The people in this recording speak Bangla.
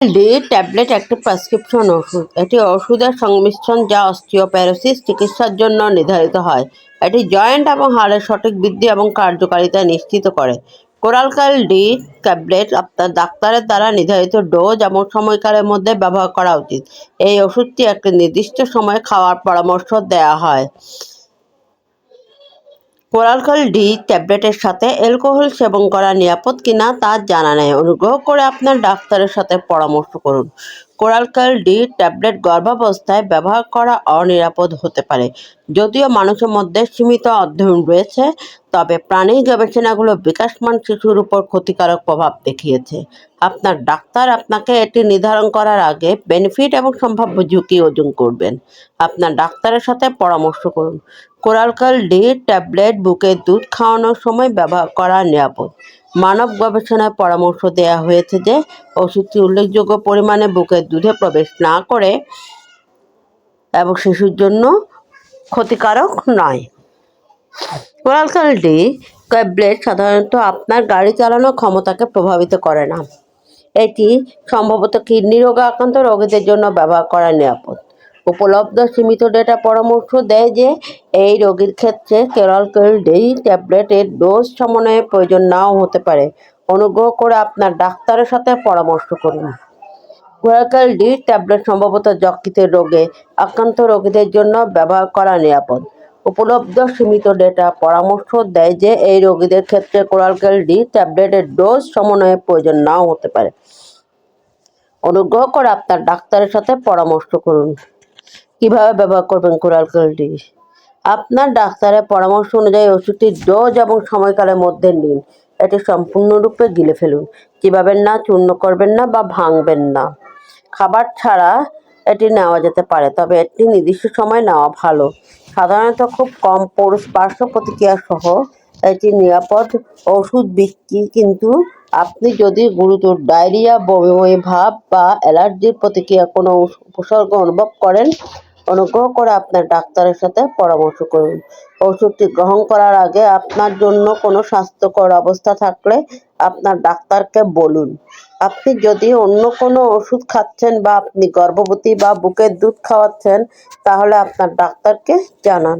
ডি ট্যাবলেট একটি প্রেসক্রিপশন ওষুধ। এটি ওষুধের সংমিশ্রণ যা অস্টিওপ্যারোসিস চিকিৎসার জন্য নির্ধারিত হয়। এটি জয়েন্ট এবং হাড়ের সঠিক বৃদ্ধি এবং কার্যকারিতা নিশ্চিত করে। কোরালকাল ডি ট্যাবলেট আপনার ডাক্তারের দ্বারা নির্ধারিত ডোজ এবং সময়কালের মধ্যে ব্যবহার করা উচিত। এই ওষুধটি একটি নির্দিষ্ট সময়ে খাওয়ার পরামর্শ দেওয়া হয়। কোরালকাল ডি ট্যাবলেটের সাথে অ্যালকোহল সেবন করা নিরাপদ কিনা তা জানা নেই। অনুগ্রহ করে আপনার ডাক্তারের সাথে পরামর্শ করুন। কোরালকাল ডি ট্যাবলেট গর্ভাবস্থায় ব্যবহার করা অনিরাপদ হতে পারে। যদিও মানুষের মধ্যে সীমিত অধ্যয়ন রয়েছে, তবে প্রাণী গবেষণাগুলো বিকাশমান শিশুর উপর ক্ষতিকারক প্রভাব দেখিয়েছে। আপনার ডাক্তার আপনাকে এটি নির্ধারণ করার আগে বেনিফিট এবং সম্ভাব্য ঝুঁকি ওজন করবেন। আপনার ডাক্তারের সাথে পরামর্শ করুন। কোরালকাল ডি ট্যাবলেট বুকে দুধ খাওয়ানোর সময় ব্যবহার করা নিরাপদ। মানব গবেষণায় পরামর্শ দেওয়া হয়েছে যে ওষুধটি উল্লেখযোগ্য পরিমাণে বুকের দুধে প্রবেশ না করে এবং শিশুর জন্য ক্ষতিকারক নয়। কোরালকাল ট্যাবলেট সাধারণত আপনার গাড়ি চালানোর ক্ষমতাকে প্রভাবিত করে না। এটি সম্ভবত কিডনি রোগে আক্রান্ত রোগীদের জন্য ব্যবহার করা নিরাপদ। উপলব্ধ সীমিত ডেটা পরামর্শ দেয় যে, এই রোগীর ক্ষেত্রে কেরলকেল ডি ট্যাবলেটের ডোজ সমন্বয়ের প্রয়োজন নাও হতে পারে। অনুগ্রহ করে আপনার ডাক্তারের সাথে পরামর্শ করুন। কোরালকেল ডি ট্যাবলেট সম্ভবত যকৃতের রোগে, আক্রান্ত রোগীদের জন্য ব্যবহার করা নিরাপদ। উপলব্ধ সীমিত ডেটা পরামর্শ দেয় যে, এই রোগীদের ক্ষেত্রে কোরালকেল ডি ট্যাবলেটের ডোজ সমন্বয়ের প্রয়োজন নাও হতে পারে। অনুগ্রহ করে আপনার ডাক্তারের সাথে পরামর্শ করুন। কীভাবে ব্যবহার করবেন কোরালকেল ডি আপনার ডাক্তারের পরামর্শ অনুযায়ী ওষুধটির ডোজ এবং সময়কালের মধ্যে নিন। এটি সম্পূর্ণরূপে গিলে ফেলুন। চিবাবেন না, চূর্ণ করবেন না বা ভাঙবেন না। খাবার ছাড়া এটি নেওয়া যেতে পারে, তবে একটি নির্দিষ্ট সময় নেওয়া ভালো। সাধারণত খুব কম পার্শ্ব প্রতিক্রিয়া সহ এটি নিরাপদ ওষুধ বিক্রি, কিন্তু আপনি যদি গুরুতর ডায়রিয়া বমি, ভাব বা অ্যালার্জির প্রতিক্রিয়া কোনো উপসর্গ অনুভব করেন অনুগ্রহ করে আপনার ডাক্তারের সাথে পরামর্শ করুন। ওষুধটি গ্রহণ করার আগে আপনার জন্য কোনো স্বাস্থ্যকর অবস্থা থাকলে আপনার ডাক্তারকে বলুন। আপনি যদি অন্য কোনো ওষুধ খাচ্ছেন বা আপনি গর্ভবতী বা বুকের দুধ খাওয়াচ্ছেন, তাহলে আপনার ডাক্তারকে জানান।